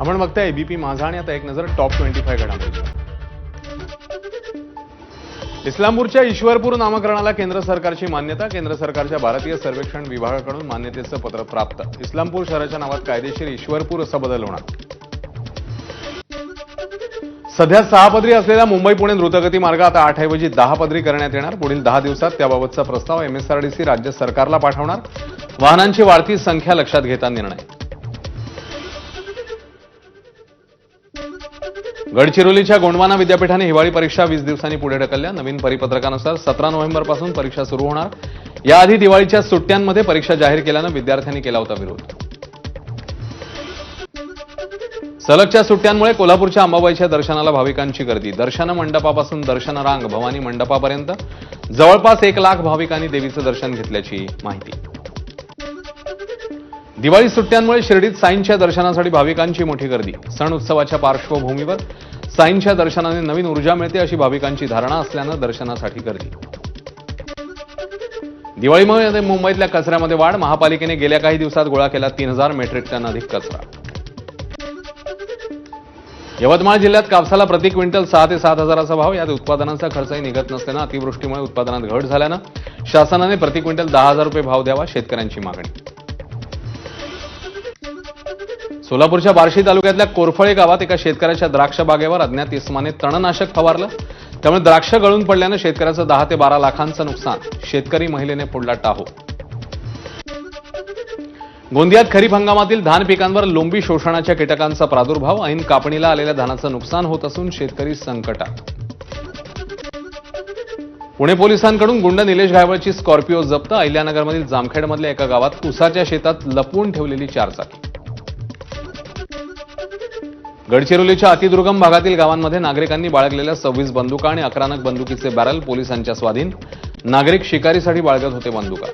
आपण बघताय एबीपी माझा आणि आता एक नजर टॉप ट्वेंटी फाय घडामोडी इस्लामपूरच्या ईश्वरपूर नामकरणाला केंद्र सरकारची मान्यता केंद्र सरकारच्या भारतीय सर्वेक्षण विभागाकडून मान्यतेचं पत्र प्राप्त. इस्लामपूर शहराच्या नावात कायदेशीर ईश्वरपूर असा बदल होणार. सध्या सहा पदरी असलेला मुंबई पुणे द्रुतगती मार्ग आता आठ ऐवजी दहा पदरी करण्यात येणार. पुढील दहा दिवसात त्याबाबतचा प्रस्ताव एमएसआरडीसी राज्य सरकारला पाठवणार. वाहनांची वाढती संख्या लक्षात घेता निर्णय. गडचिरोलीच्या गोंडवाना विद्यापीठाने हिवाळी परीक्षा वीस दिवसांनी पुढे ढकलल्या. नवीन परिपत्रकानुसार सतरा नोव्हेंबरपासून परीक्षा सुरू होणार. याआधी दिवाळीच्या सुट्ट्यांमध्ये परीक्षा जाहीर केल्यानं विद्यार्थ्यांनी केला होता विरोध. सलगच्या सुट्ट्यांमुळे कोल्हापूरच्या अंबाबाईच्या दर्शनाला भाविकांची गर्दी. दर्शन मंडपापासून दर्शन रांग भवानी मंडपापर्यंत. जवळपास एक लाख भाविकांनी देवीचं दर्शन घेतल्याची माहिती. दिवाळी सुट्ट्यांमुळे शिर्डीत साईंच्या दर्शनासाठी भाविकांची मोठी गर्दी. सण उत्सवाच्या पार्श्वभूमीवर साईंच्या दर्शनाने नवीन ऊर्जा मिळते अशी भाविकांची धारणा असल्यानं दर्शनासाठी गर्दी. दिवाळीमुळे मुंबईतल्या कचऱ्यामध्ये वाढ महापालिकेने गेल्या काही दिवसात गोळा केला तीन हजार मेट्रिक टन अधिक कचरा. यवतमाळ जिल्ह्यात कापसाला प्रति क्विंटल सहा ते सात हजाराचा भाव यात उत्पादनाचा खर्चही निघत नसल्यानं अतिवृष्टीमुळे उत्पादनात घट झाल्यानं शासनाने प्रति क्विंटल दहा हजार रुपये भाव द्यावा शेतकऱ्यांची मागणी. सोलापूरच्या बार्शी तालुक्यातल्या कोरफळे गावात एका शेतकऱ्याच्या द्राक्ष बागेवर अज्ञात इसमाने तणनाशक फवारलं. त्यामुळे द्राक्ष गळून पडल्यानं शेतकऱ्याचं दहा ते बारा लाखांचं नुकसान. शेतकरी महिलेने फोडला टाहो. गोंदियात खरीप हंगामातील धान पिकांवर लोंबी शोषणाच्या कीटकांचा प्रादुर्भाव ऐन कापणीला आलेल्या धानाचं नुकसान होत असून शेतकरी संकटात. पुणे पोलिसांकडून गुंड निलेश गायवळची स्कॉर्पिओ जप्त अहिल्यानगरमधील जामखेडमधल्या एका गावात उसाच्या शेतात लपवून ठेवलेली चारचाकी. गडचिरोलीच्या अतिदुर्गम भागातील गावांमध्ये नागरिकांनी बाळगलेल्या सव्वीस बंदुका आणि अकरा नग बंदुकीचे बॅरल पोलिसांच्या स्वाधीन. नागरिक शिकारीसाठी बाळगत होते बंदुका.